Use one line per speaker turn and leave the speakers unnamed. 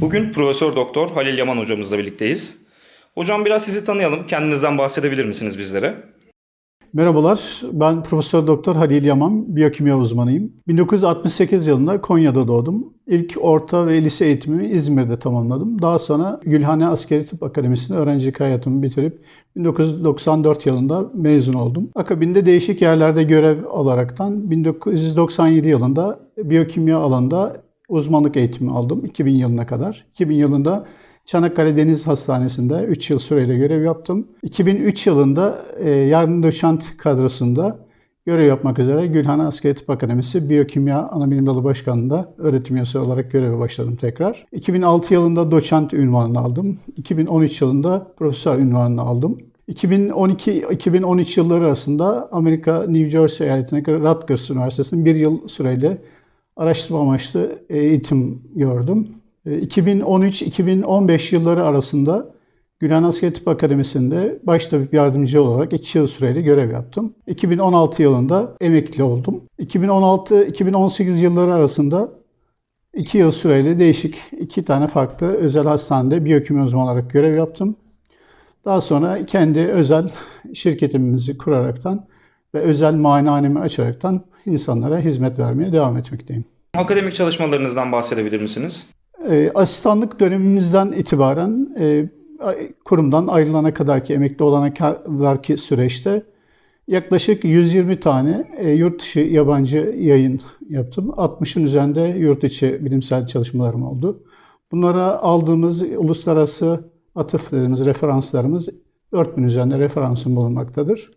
Bugün Profesör Doktor Halil Yaman hocamızla birlikteyiz. Hocam biraz sizi tanıyalım. Kendinizden bahsedebilir misiniz bizlere?
Merhabalar, ben Profesör Doktor Halil Yaman, biyokimya uzmanıyım. 1968 yılında Konya'da doğdum. İlk orta ve lise eğitimimi İzmir'de tamamladım. Daha sonra Gülhane Askeri Tıp Akademisi'nde öğrencilik hayatımı bitirip 1994 yılında mezun oldum. Akabinde değişik yerlerde görev alaraktan 1997 yılında biyokimya alanında uzmanlık eğitimi aldım 2000 yılına kadar. 2000 yılında Çanakkale Deniz Hastanesi'nde 3 yıl süreyle görev yaptım. 2003 yılında e, yardım doçent kadrosunda görev yapmak üzere Gülhane Askeri Tıp Akademisi Biyokimya Anabilim Dalı Başkanı'nda öğretim üyesi olarak göreve başladım tekrar. 2006 yılında doçent ünvanını aldım. 2013 yılında profesör ünvanını aldım. 2012-2013 yılları arasında Amerika New Jersey eyaletindeki Rutgers Üniversitesi'nin bir yıl süreyle araştırma amaçlı eğitim gördüm. 2013-2015 yılları arasında Gülen Asker Tıp Akademisi'nde baş tabip yardımcı olarak 2 yıl süreyle görev yaptım. 2016 yılında emekli oldum. 2016-2018 yılları arasında 2 yıl süreyle değişik iki tane farklı özel hastanede biyokimya uzmanı olarak görev yaptım. Daha sonra kendi özel şirketimizi kuraraktan ve özel muayenehanemi açaraktan insanlara hizmet vermeye devam etmekteyim.
Akademik çalışmalarınızdan bahsedebilir misiniz?
E, asistanlık dönemimizden itibaren e, kurumdan ayrılana kadarki, emekli olana kadarki süreçte yaklaşık 120 tane e, yurt dışı yabancı yayın yaptım. 60'ın üzerinde yurt içi bilimsel çalışmalarım oldu. Bunlara aldığımız uluslararası atıf dediğimiz referanslarımız 4000 üzerinde referansım bulunmaktadır.